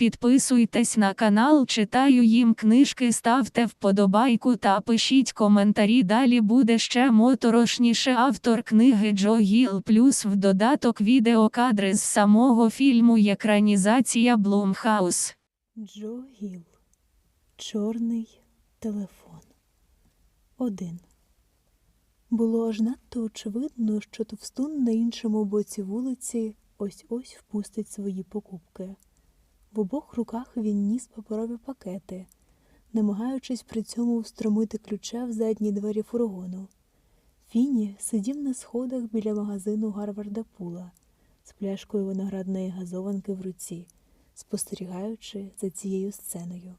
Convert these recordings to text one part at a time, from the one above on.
Підписуйтесь на канал, читаю їм книжки, ставте вподобайку та пишіть коментарі. Далі буде ще моторошніше. Автор книги Джо Гіл плюс в додаток відеокадри з самого фільму Екранізація Блумхаус. Джо Гіл. Чорний телефон. Один. Було аж надто очевидно, що товстун на іншому боці вулиці ось-ось впустить свої покупки. В обох руках він ніс паперові пакети, намагаючись при цьому встромити ключа в задні двері фургону. Фіні сидів на сходах біля магазину Гарварда Пула з пляшкою виноградної газованки в руці, спостерігаючи за цією сценою.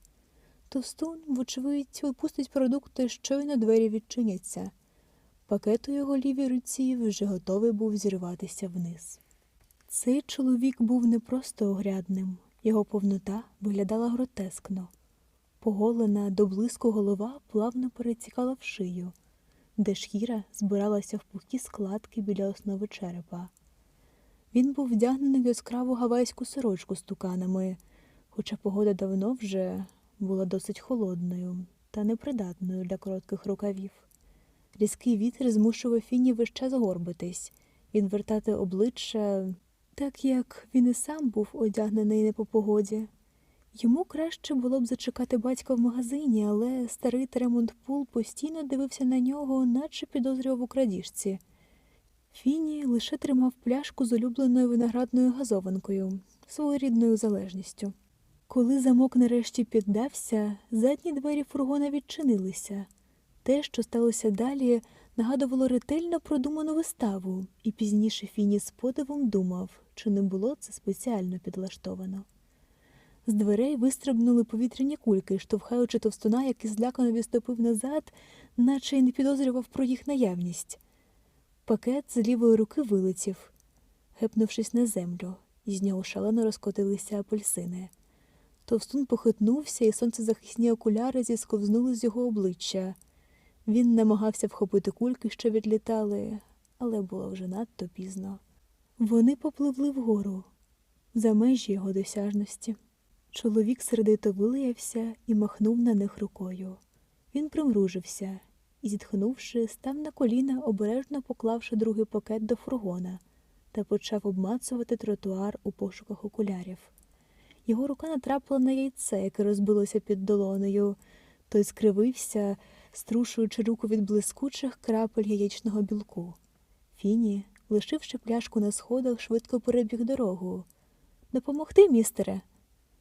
Товстун, вочевидь, випустить продукти, щойно двері відчиняться. Пакет у його лівій руці вже готовий був зірватися вниз. Цей чоловік був не просто огрядним, його повнота виглядала гротескно. Поголена до блиску голова плавно перетікала в шию, де шкіра збиралася в пухкі складки біля основи черепа. Він був вдягнений в яскраву гавайську сорочку з туканами, хоча погода давно вже була досить холодною та непридатною для коротких рукавів. Різкий вітер змушував Фіні весь час горбитись, відвертати обличчя, так як він і сам був одягнений не по погоді. Йому краще було б зачекати батька в магазині, але старий Тремонт Пул постійно дивився на нього, наче підозрював у крадіжці. Фіні лише тримав пляшку з улюбленою виноградною газованкою, своєрідною залежністю. Коли замок нарешті піддався, задні двері фургона відчинилися. Те, що сталося далі, нагадувало ретельно продуману виставу, і пізніше Фіні з подивом думав, чи не було це спеціально підлаштовано. З дверей вистрибнули повітряні кульки, штовхаючи товстуна, який злякано відступив назад, наче й не підозрював про їх наявність. Пакет з лівої руки вилетів, гепнувшись на землю, з нього шалено розкотилися апельсини. Товстун похитнувся, і сонцезахисні окуляри зісковзнули з його обличчя. Він намагався вхопити кульки, що відлітали, але було вже надто пізно. Вони попливли вгору, за межі його досяжності. Чоловік сердито вилаявся і махнув на них рукою. Він примружився і, зітхнувши, став на коліна, обережно поклавши другий пакет до фургона та почав обмацувати тротуар у пошуках окулярів. Його рука натрапила на яйце, яке розбилося під долонею. Той скривився, струшуючи руку від блискучих крапель яєчного білку. Фіні, лишивши пляшку на сходах, швидко перебіг дорогу. Допомогти, містере?